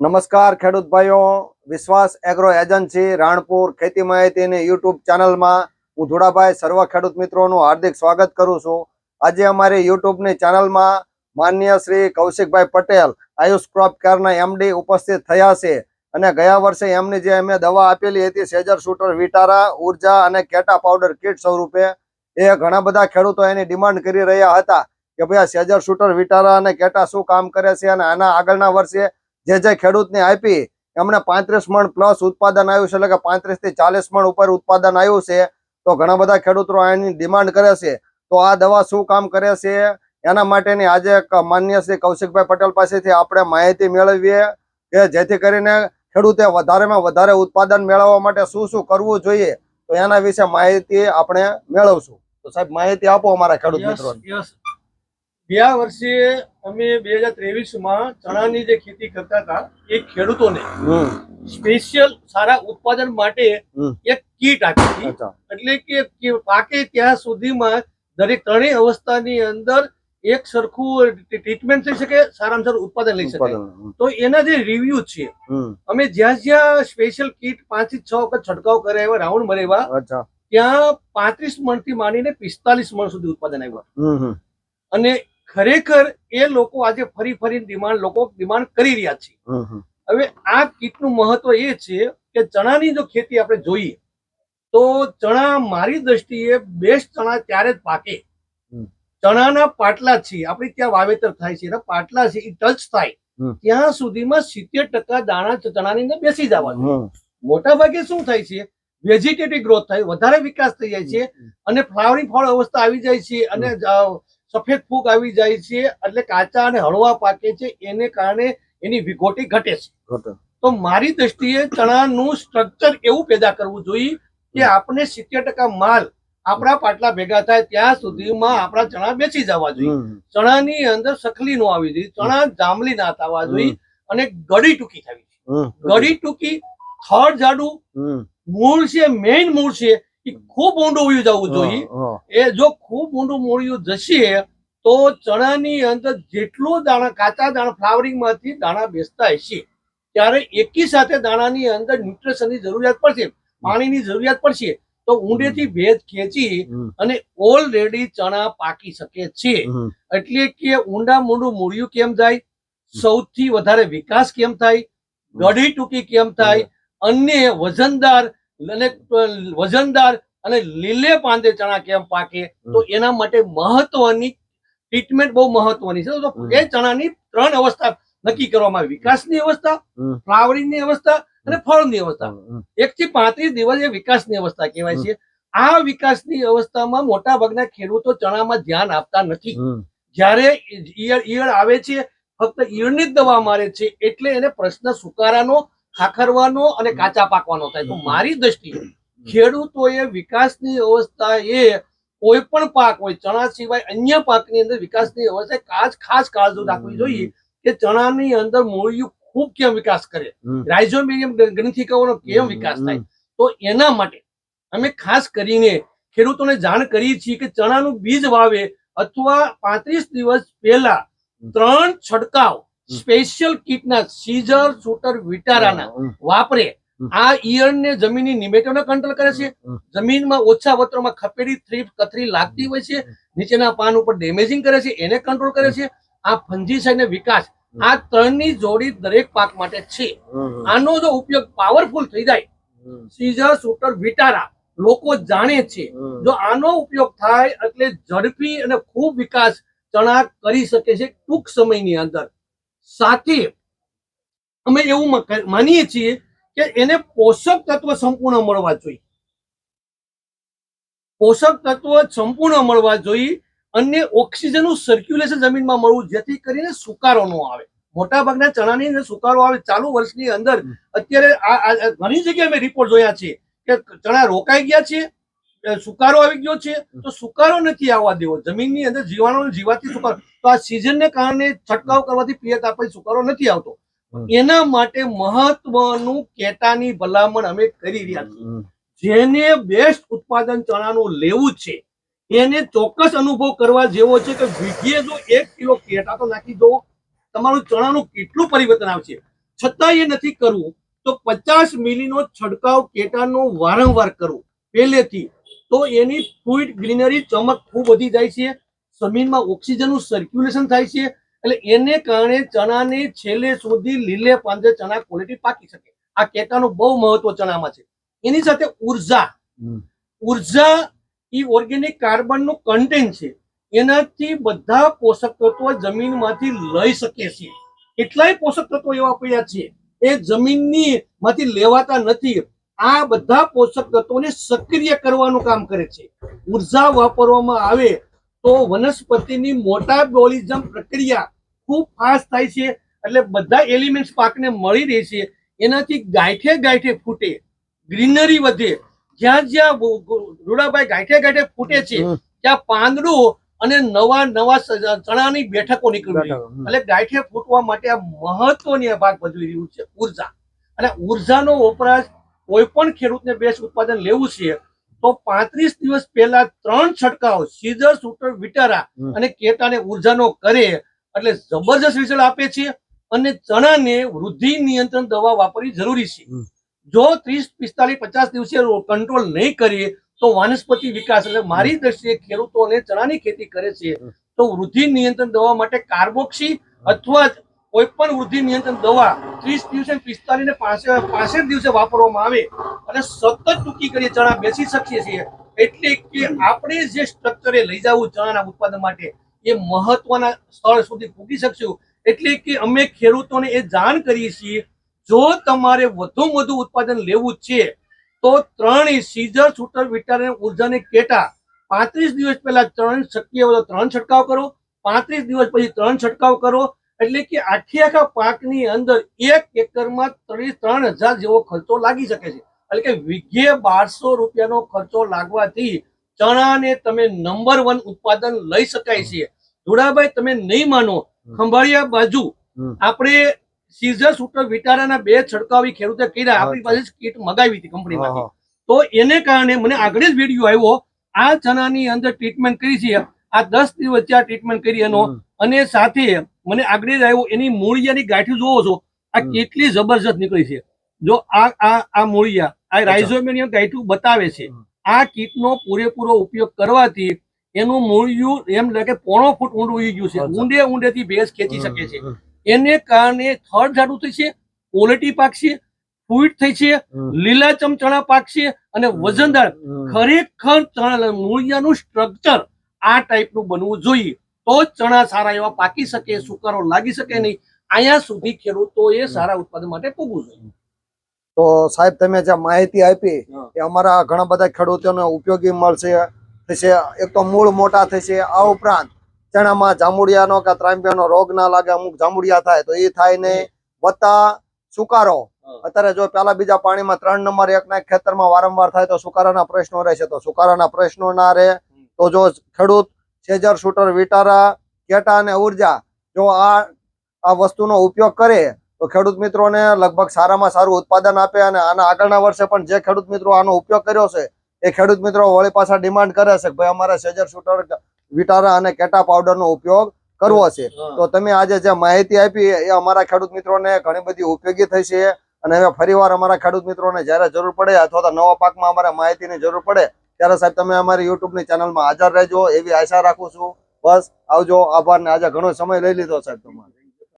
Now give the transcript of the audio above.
નમસ્કાર ખેડૂત ભાઈઓ, વિશ્વાસ એગ્રો એજન્સી, રાણપુર ખેતી માહિતીની યુટ્યુબ ચેનલમાં હું ધુડાભાઈ સર્વ ખેડૂત મિત્રોનું હાર્દિક સ્વાગત કરું છું. આજે અમારી યુટ્યુબની ચેનલમાં માન્ય શ્રી કૌશિકભાઈ પટેલ, આયુષ ક્રોપ કેરના એમડી ઉપસ્થિત થયા છે અને ગયા વર્ષે એમની જે અમે દવા આપેલી હતી, સેજર શૂટર, વિટારા, ઊર્જા અને કેટા પાવડર કીટ સ્વરૂપે, એ ઘણા બધા ખેડૂતો એની ડિમાન્ડ કરી રહ્યા હતા કે ભાઈ આ સેજર શૂટર, વિટારા અને કેટા શું કામ કરે છે અને આના આગળના વર્ષે જે જે ખેડૂતને આપી એમણે પાંત્રીસ મણ પ્લસ ઉત્પાદન આવ્યું છે એટલે કે પાંત્રીસથી ચાલીસ મણ ઉપર ઉત્પાદન આવ્યું છે તો ઘણા બધા ખેડૂતો આની ડિમાન્ડ કરે છે. તો આ દવા શું કામ કરે છે? એના માટેની આજે માન્ય શ્રી કૌશિકભાઈ પટેલ પાસેથી આપણે માહિતી મેળવીએ કે જેથી કરીને ખેડૂતે વધારેમાં વધારે ઉત્પાદન મેળવવા માટે શું શું કરવું જોઈએ તો એના વિશે માહિતી આપણે મેળવશું. તો સાહેબ માહિતી આપો અમારા ખેડૂત yes. ગયા વર્ષે અમે બે હજાર ત્રેવીસમાં ચણાની જે ખેતી કરતા હતા એ ખેડૂતોને સ્પેશિયલ સારા ઉત્પાદન માટે એક કીટ આપી એટલે કે પાકે ત્યાં સુધીમાં દરેક ત્રણેય અવસ્થાની અંદર એક સરખું ટ્રીટમેન્ટ થઈ શકે સારામાં સારું ઉત્પાદન લઈ શકે. તો એના જે રિવ્યુ છે અમે જ્યાં જ્યાં સ્પેશિયલ કીટ પાંચથી છ વખત છંટકાવ એવા રાઉન્ડ મરેવા ત્યાં પાંત્રીસ મણથી માંડીને પિસ્તાલીસ મણ સુધી ઉત્પાદન આવ્યું. અને ખરેખર એ લોકો આજે ફરી ફરી ડિમાન્ડ લોકો ડિમાન્ડ કરી રહ્યા છે. હવે આ કીટનું મહત્વ એ છે કે ચણાની જો ખેતી આપણે જોઈએ તો ચણા મારી દ્રષ્ટિએ બેસ્ટ ચણા ત્યારે જ પાકે. ચણાના પાટલા છે આપણે ત્યાં વાવેતર થાય છે એના પાટલા છે એ ટચ થાય. ત્યાં સુધીમાં સિત્તેર ટકા દાણા ચણાની અંદર બેસી જવાનું મોટા ભાગે શું થાય છે વેજીટેટિવ ગ્રોથ થાય વધારે વિકાસ થઈ જાય છે અને ફ્લાવરિંગ ફળ અવસ્થા આવી જાય છે અને સફેદ ફૂગ આવી જાય છે એટલે કાચા અને હળવા પાકે છે એને કારણે એની વિઘોટી ઘટે છે. તો મારી દ્રષ્ટિએ ચણાનું સ્ટ્રક્ચર એવું પેદા કરવું જોઈએ કે આપણે સિત્તેર ટકા માલ આપણા પાટલા ભેગા થાય ત્યાં સુધીમાં આપણા ચણા બેસી જવા જોઈએ. ચણાની અંદર સખલી નો આવી જોઈએ. ચણા જાંબલી ના થવા જોઈએ અને ગળી ટૂંકી થવી જોઈએ. ગળી ટૂંકી થડ જાડું મૂળ છે મેઇન મૂળ છે એ ખૂબ ઊંડું વયું જવું જોઈએ. એ જો ખૂબ ઊંડું મોડિયું જશે તો ચણાની અંદર જેટલું દાણા કાચા દાણા ફ્લાવરિંગમાંથી દાણા બેસતા હશે ત્યારે એકી સાથે દાણાની અંદર ન્યુટ્રિશનની જરૂરિયાત પડશે પાણીની જરૂરિયાત પડશે. તો ઊંડેથી ભેજ ખેંચી અને ઓલરેડી ચણા પાકી શકે છે. એટલે કે ઊંડા મૂંડું મૂળિયું કેમ જાય? સૌથી વધારે વિકાસ કેમ થાય? ગઢી ટૂંકી કેમ થાય? અન્ય વજનદાર અને વજનદાર અને લીલે પાંદે ચણા કેમ પાકે? તો એના માટે મહત્વની ટ્રીટમેન્ટ બહુ મહત્વની છે. તો એ ચણાની ત્રણ અવસ્થા નક્કી કરવામાં આવી. વિકાસની અવસ્થા ફ્લાવરિંગની અવસ્થા અને ફળની અવસ્થા. એક થી પાંત્રીસ દિવસ એ વિકાસની અવસ્થા કહેવાય છે. આ વિકાસની અવસ્થામાં મોટા ભાગના ખેડૂતો ચણામાં ધ્યાન આપતા નથી. જ્યારે ઈયળ ઈયળ આવે છે ફક્ત ઈયળની જ દવા મારે છે એટલે એને પ્રશ્ન સુકારાનો ખાખરવાનો અને કાચા પાકવાનો થાય. તો મારી દ્રષ્ટિએ ખેડૂતોએ વિકાસની અવસ્થા એ કોઈ પણ પાક હોય ચણા સિવાય અન્ય પાકની અંદર વિકાસની અવસ્થા ખાસ ખાસ કાળજો રાખવી જોઈએ કે ચણાની અંદર મૂળિયું ખૂબ કેમ વિકાસ કરે. હમ, રાઇઝોમિયમ ગ્રંથિકાઓનો કેમ વિકાસ થાય. તો એના માટે અમે ખાસ કરીને ખેડૂતોને જાણ કરીએ છીએ કે ચણાનું બીજ વાવે અથવા પાંત્રીસ દિવસ પહેલા ત્રણ છંટકાવ સ્પેશિયલ કીટના સીઝર શૂટર વિટારાના વાપરે. આ ઈયળને જમીનની નિમેટોને કંટ્રોલ કરે છે. જમીનમાં ઓછા વત્રોમાં ખપેડી થ્રીપ કથરી લાગતી હોય છે. નીચેના પાન ઉપર ડેમેજિંગ કરે છે. એને કંટ્રોલ કરે છે. આ ફંજીસાઇડ ને વિકાસ. આ ત્રણની જોડી દરેક પાક માટે છે. આનો જો ઉપયોગ પાવરફુલ થઈ જાય સીઝર શૂટર વિટારા લોકો જાણે છે. જો આનો ઉપયોગ થાય એટલે ઝડપી અને ખૂબ વિકાસ ચણા કરી શકે છે ટૂંક સમયની અંદર. સાથે અમે એવું માનીએ છીએ કે એને પોષક તત્વ સંપૂર્ણ મળવા જોઈએ. પોષક તત્વ સંપૂર્ણ મળવા જોઈએ અને ઓક્સિજનનું સર્ક્યુલેશન જમીનમાં મળવું જેથી કરીને સુકારો ન આવે. મોટા ભાગના ચણાની અંદર સુકારો આવે. ચાલુ વર્ષની અંદર અત્યારે આ ઘણી જગ્યાએ મેં રિપોર્ટ જોયા છે કે ચણા રોકાઈ ગયા છે સુકારો આવી ગયો છે તો સુકારો નથી આવવા દેવો. જમીનની અંદર જીવાણુ જીવાતી સુકારો. તો આ સિઝનને કારણે છંટકાવ કરવાથી પિયત આપણે સુકારો નથી આવતો. એના માટે મહત્વનું કેટાની ભલામણ અમે કરી રહ્યા છીએ. જેને બેસ્ટ ઉત્પાદન ચણાનું લેવું છે એને ચોક્કસ અનુભવ કરવા જેવો છે કે વીઘીએ જો એક કિલો કેટા તો નાખી દો. તમારું ચણાનું કેટલું પરિવર્તન આવશે? છતાં એ નથી કરવું તો પચાસ મિલીનો છંટકાવ કેટાનો વારંવાર કરવો. પહેલેથી તો એની ફ્રુઇટ ગ્રીનરી ચમક ખૂબ વધી જાય છે. જમીનમાં ઓક્સિજનનું સર્ક્યુલેશન થાય છે. એટલે એને કારણે ચણાને છેલ્લે સુધી લીલે પાંજરે ચણા ક્વોલિટી પાકી શકે. આ કેટાનું બહુ મહત્વ ચણામાં છે. એની સાથે ઊર્જા. ઊર્જા એ ઓર્ગેનિક કાર્બનનું કન્ટેન્ટ છે. એનાથી બધા પોષક તત્વો જમીનમાંથી લઈ શકે છે. કેટલાય પોષક તત્વો એવા પડ્યા છે. એ જમીનની માંથી લેવાતા નથી. આ બધા પોષક તત્વોને સક્રિય કરવાનું કામ કરે છે. ઊર્જા વાપરવામાં આવે તો વનસ્પતિની મોટાબોલિઝમ પ્રક્રિયા ખૂબ ફાસ્ટ થાય છે. એટલે બધા એલિમેન્ટ્સ પાકને મળી રહે છે. એનાથી ગાંઠે ગાંઠે ફૂટે. ગ્રીનરી વધે. જ્યાં જ્યાં રૂડાભાઈ ગાંઠે ગાંઠે ફૂટે છે ત્યાં પાંદડું અને નવા નવા ચણાની બેઠકો નીકળી એટલે ગાંઠે ફૂટવા માટે આ મહત્વની ભાગ ભજવી રહ્યું છે ઊર્જા. અને ઉર્જાનો વપરાશ કોઈ પણ ખેડૂતને બેસ્ટ ઉત્પાદન લેવું છે તો પાંત્રીસ દિવસ પહેલા ત્રણ છંટકાવ સીઝર સુટર વિટારા અને કેટાને ઉર્જાનો કરે એટલે જબરજસ્ત રિઝલ્ટ આપે છે અને ચણાને વૃદ્ધિ નિયંત્રણ દવા વાપરવી જરૂરી છે. જો ત્રીસ પિસ્તાલીસ પચાસ દિવસે કંટ્રોલ નહીં કરીએ તો વાનસ્પતિ વિકાસ એટલે મારી દ્રષ્ટિએ ખેડૂતોને ચણાની ખેતી કરે છે તો વૃદ્ધિ નિયંત્રણ દવા માટે કાર્બોક્સી અથવા કોઈ પણ વૃદ્ધિ નિયંત્રણ દવા ત્રીસ દિવસે પિસ્તાલીસ ને પાસઠ દિવસે વાપરવામાં આવે અને સતત ટૂંકી કરી ચણા બેસી શકીએ છીએ. એટલે કે આપણે જે સ્ટ્રક્ચરે લઈ જવું ચણાના ઉત્પાદન માટે, એ મહત્વના સ્થળ સુધી પૂકી શકશું. એટલે કે અમે ખેડૂતોને એ જાણ કરીએ છીએ, જો તમારે વધુ વધુ ઉત્પાદન લેવું છે, તો ત્રણ સીઝર છૂટર વિટામિન ઉર્જાને કેટા, પાંત્રીસ દિવસ પહેલા ત્રણ શક્ય ત્રણ છંટકાવ કરો, પાંત્રીસ દિવસ પછી ત્રણ છંટકાવ કરો એટલે કે આખી આખા પાકની અંદર એક એકરમાં ત્રીસ ત્રણ હજાર જેવો ખર્ચો લાગી શકે છે. એટલે કે વીઘે બારસો રૂપિયાનો ખર્ચો લાગવાથી ચણાને તમે નંબર વન ઉત્પાદન લઈ શકાય છે. ધુડાભાઈ તમે નહીં માનો. ખંભાળિયા બાજુ. આપણે સીઝર સુટર વિટારાના બે છડકાવી ખેડૂતે કર્યા. આપણી પાસે કીટ મગાવી હતી કંપનીમાંથી. તો એને કારણે મને આગળ જ વીડિયો આવ્યો. આ ચણાની અંદર ટ્રીટમેન્ટ કરી છે. આ દસ દિવસ આ ટ્રીટમેન્ટ કરી એનો. અને સાથે મને આગળ જ આવ્યો એની મૂળિયાની ગાંઠી જોવો છો આ કેટલી જબરજસ્ત નીકળી છે. જો આ આ આ મૂળિયા આ રાઇઝોમેનિયમ ગાંઠું બતાવે છે આ કીટનો પૂરેપૂરો ઉપયોગ કરવાથી એનું મૂળિયું એમ લાગે પોણો ફૂટ ઊંડું ઉઈ ગયું છે. ઊંડે ઊંડેથી ભેંસ ખેંચી શકે છે. એને કારણે થડ જાડું થશે ક્વોલિટી પાકશે ફૂટ થઈ છે. લીલાચમ ચણા પાકશે અને વજનદાર ખરેખર ચણા મૂળિયાનું સ્ટ્રક્ચર આ ટાઈપનું બનવું જોઈએ. તો જ ચણા સારા એવા પાકી શકે સુકારો લાગી શકે નહીં. અહીંયા સુધી ખેડૂતો એ સારા ઉત્પાદન માટે પૂગવું જોઈએ. તો સાહેબ તમે જે માહિતી આપી. એ અમારા ઘણા બધા ખેડૂતોને ઉપયોગી મળશે થશે. એક તો મૂળ મોટા થશે. આ ઉપરાંત ચણામાં જાંબુડિયાનો કે ત્રાંબિયાનો રોગ ના લાગે અમુક જાંબુડિયા થાય તો એ થાય નહીં. વત્તા સુકારો. અત્યારે જો પેલા બીજા પાણીમાં ત્રણ નંબર એક ના ખેતરમાં વારંવાર થાય તો સુકારાના પ્રશ્નો રહેશે. તો સુકારાના પ્રશ્નો ના રહે. તો જો ખેડૂત સેજર શૂટર વિટારા કેટા અને ઊર્જા. જો આ આ વસ્તુનો ઉપયોગ કરે તો ખેડૂત મિત્રોને લગભગ સારામાં સારું ઉત્પાદન આપે અને આના આગળના વર્ષે પણ જે ખેડૂત મિત્રો આનો ઉપયોગ કર્યો છે એ ખેડૂત મિત્રો વળી પાછા ડિમાન્ડ કરે છે કે ભાઈ અમારે સેજર શૂટર વિટારા અને કેટા પાવડરનો ઉપયોગ કરવો છે. તો તમે આજે જે માહિતી આપી એ અમારા ખેડૂત મિત્રોને ઘણી બધી ઉપયોગી થઈ છે. અને હવે ફરીવાર અમારા ખેડૂત મિત્રોને જ્યારે જરૂર પડે અથવા તો નવા પાકમાં અમારે માહિતીની જરૂર પડે ત્યારે સાહેબ તમે અમારી યુટ્યુબની ચેનલમાં હાજર રહેજો, એવી આશા રાખું છું. બસ આવજો આભાર ને આજે ઘણો સમય લઈ લીધો સાહેબ તમારે.